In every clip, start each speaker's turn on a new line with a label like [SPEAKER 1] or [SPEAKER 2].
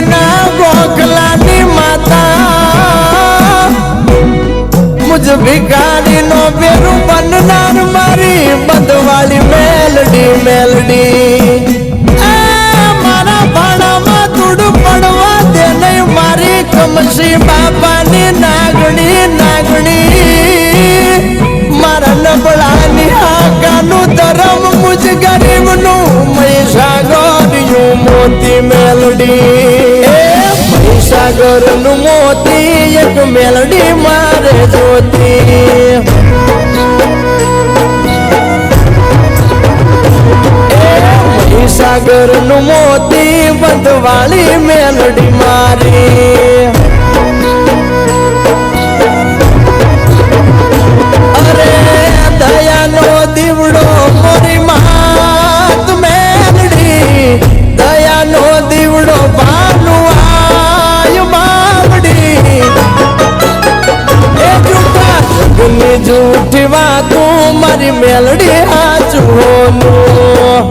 [SPEAKER 1] ગરીબના ગોખલાની માતા. મુજ ભિખારીનો બેરું બનનાર મારી બંધવાળી મેલડી મેલડી. મારા ભાણામાં ધૂળ પડવા દે મારી કમસી બાપાની નાગણી મહીસાગરનું મોતી એક મેલડી મારે જોતી. સાગરનું મોતી બંધવાળી મેલડી મારી. જૂઠી વાતું મારી મેલડી હાચવાનું.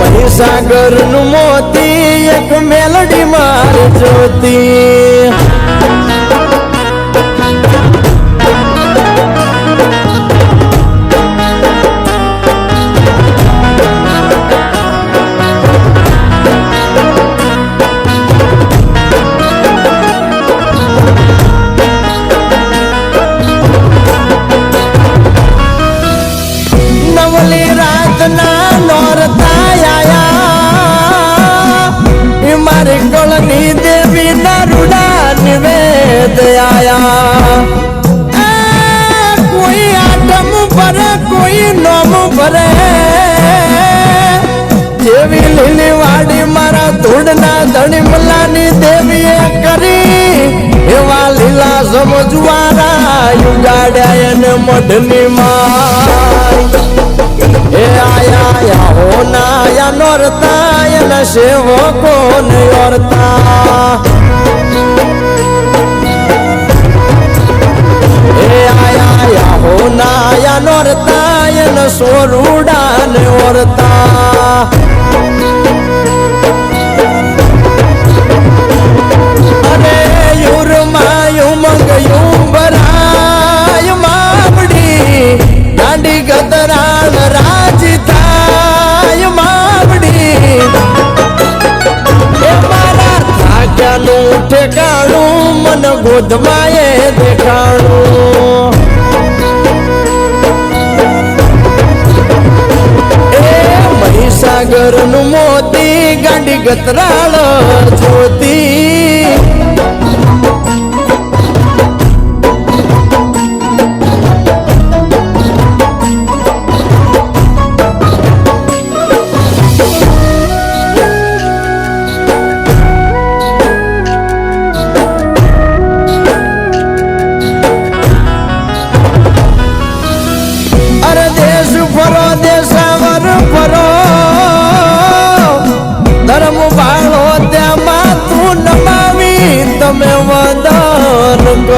[SPEAKER 1] મહીસાગરનું મોતી એક મેલડી માર જોતી. નિવેદ કોઈ આટમ ભરે, કોઈ નોમ ભરે. જેવી લીલી વાડી મારા ધૂળના ધણી મલાની દેવીએ કરી, એવા લીલા સમજવારા યુગાડ્યા એને મઢની માં એ આયા હો ના નોરતા, એના સેવકો ને નોરતા એના સોરુડા ને ઓરતા. અરે યુરમાં યુમંગ યુંબરાય માવડી દાંડી ગદરાન રાજી થાય માવડી મારા ઠેકાણું મન ગોધમાએ નું મોતી ગાંડી ગતરાળ જોતી.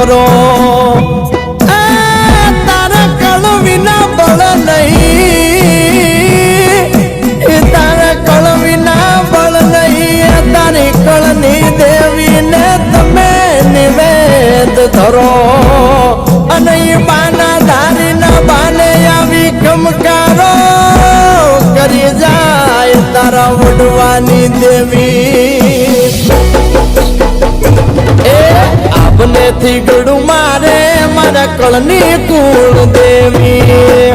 [SPEAKER 1] કરો આ તારા કળ વિના બળ નહીં એ તારા કળ વિના બળ નહીં એ તારી કળની દેવીને તમે નિવેદ ધરો અને એ બાના ધારીના બાને આવી કમકારો કરી જાય તારા વડવાની દેવી આપને થી ગળું મારે મારા કળની કુળ દેવી.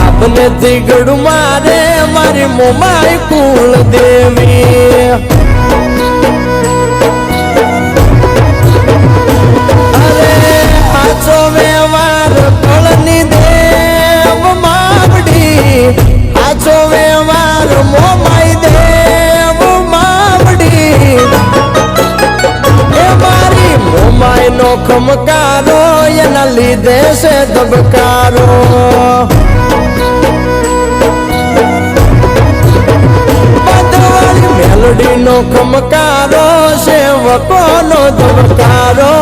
[SPEAKER 1] આપને થી ગળું મારે મારી મોમાઈ કુળ દેવી. અરે વ્યવહાર ખમકારો એના લીધે છે ધબકારો. બદવાળી મેલડી નો ખમકારો સેવકો નો ધબકારો.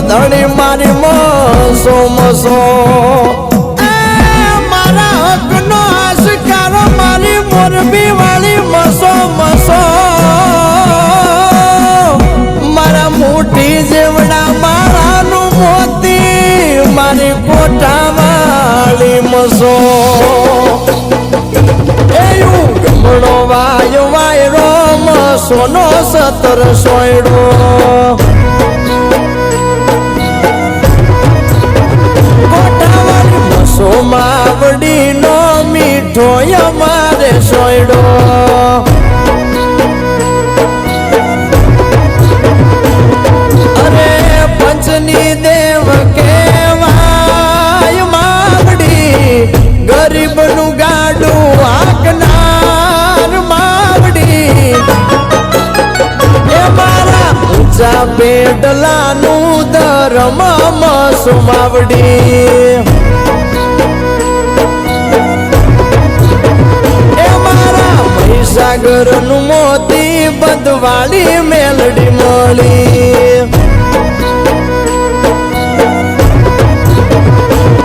[SPEAKER 1] ધણી મારી મસો? મસો મારા હકનો આશકારો મારી મોરબી વાળી મસો મસો. મારા મોટી જેવડા મારાનું મોતી, મારી કોઠા વાળી મસો. વાય વાયરો, મસોનો સતર સોયડો. કોઠાવાળી મસો માવડીનો મીઠો અમારે સોયડો. અરે પંચની દેવ કેવાય માવડી, ગરીબનું ગાડું આકનાર માવડી. એ મારા ઊંચા પેડલાનું ધર્મ સુમાવડી મહીસાગરનું મોતી બધવાળી મેલડી મળી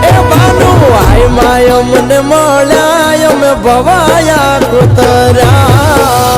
[SPEAKER 1] એ બાનું આય માય અમને મળ્યા અમે ભવાયા કુતરા.